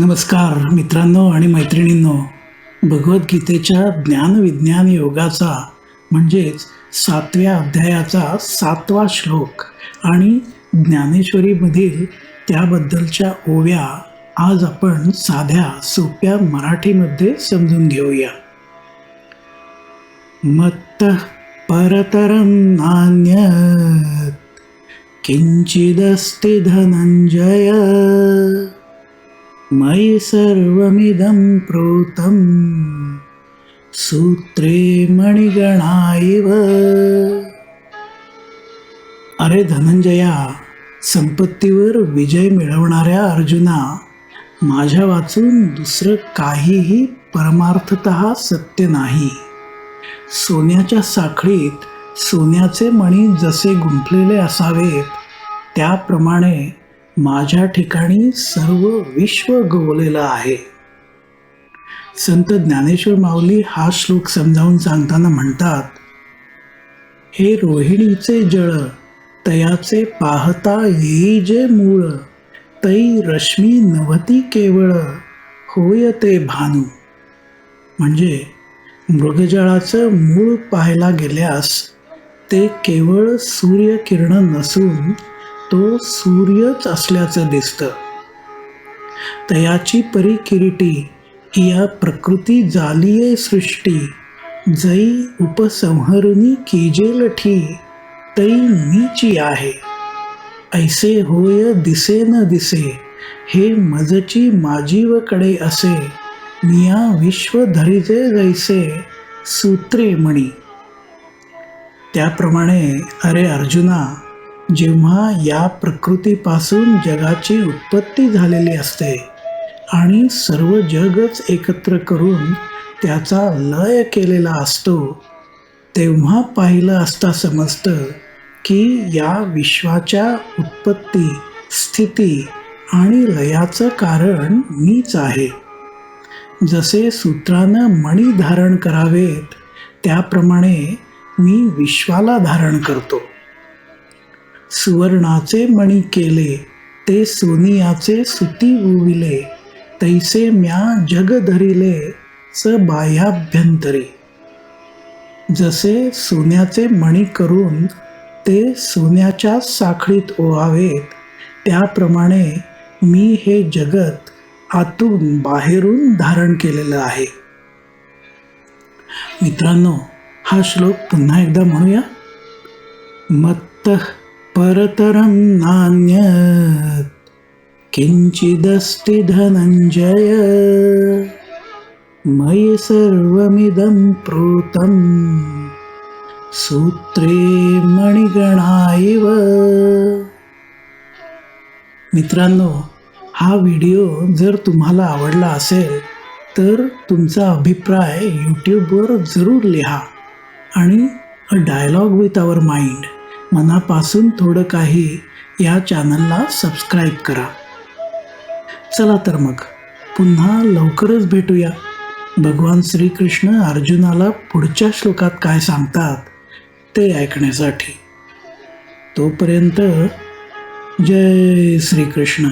नमस्कार मित्रांनो आणि मैत्रिणींनो. भगवद्गीतेच्या ज्ञानविज्ञान योगाचा म्हणजेच सातव्या अध्यायाचा सातवा श्लोक आणि ज्ञानेश्वरीमधील त्याबद्दलच्या ओव्या आज आपण साध्या सोप्या मराठीमध्ये समजून घेऊया. मत्त परतरं नान्य किंचिदस्ति धनंजय मयि सर्वमिदं प्रोतं। सूत्रे मणिगणा इव। अरे धनंजया संपत्तीवर विजय मिळवणाऱ्या अर्जुना माझ्या वाचून दुसरं काहीही परमार्थत सत्य नाही. सोन्याच्या साखळीत सोन्याचे मणी जसे गुंफलेले असावेत त्याप्रमाणे माझ्या ठिकाणी सर्व विश्व गोवलेलं आहे. संत ज्ञानेश्वर माऊली हा श्लोक समजावून सांगताना म्हणतात हे रोहिणीचे जळ तयाचे पाहता येई जे मूळ तै रश्मी नवती केवळ होय ते भानू. म्हणजे मृगजळाचं मूळ पाहायला गेल्यास ते केवळ सूर्यकिरण नसून तो सूर्यच असल्याचं दिसतं. तयाची परी किरीटी या प्रकृती जालिये सृष्टी जै उपसंहरुनी केजेलठी तै मीची आहे. ऐसे होय दिसे न दिसे हे मजची माजीवकडे असे मिया विश्व धरिजे जैसे सूत्रे म्हणी त्याप्रमाणे अरे अर्जुना जेव्हा या प्रकृतीपासून जगाची उत्पत्ती झालेली असते आणि सर्व जगच एकत्र करून त्याचा लय केलेला असतो तेव्हा पाहिलं असता समजतं की या विश्वाच्या उत्पत्ती स्थिती आणि लयाचं कारण मीच आहे. जसे सूत्रानं मणी धारण करावेत त्याप्रमाणे मी विश्वाला धारण करतो. सुवर्णाचे मणी केले ते सोनियाचे सुती उविले तैसे म्या जग धरिले स बाह्याभ्यंतरी. जसे सोन्याचे मणी करून ते सोन्याच्या साखळीत ओवावेत त्याप्रमाणे मी हे जगत आतून बाहेरून धारण केलेलं आहे. मित्रांनो हा श्लोक पुन्हा एकदा म्हणूया. मत्त परतरं नान्यत् किंचिदस्ति धनंजय मयि सर्वमिदं प्रोतं सूत्रे मणिगणा इव। मित्रांनो हा व्हिडिओ जर तुम्हाला आवडला असेल तर तुमचा अभिप्राय यूट्यूबवर जरूर लिहा आणि a dialogue with our mind. मनापासून थोडं काही या चॅनलला सबस्क्राईब करा. चला तर मग पुन्हा लवकरच भेटूया. भगवान श्रीकृष्ण अर्जुनाला पुढच्या श्लोकात काय सांगतात ते ऐकण्यासाठी. तोपर्यंत जय श्रीकृष्ण.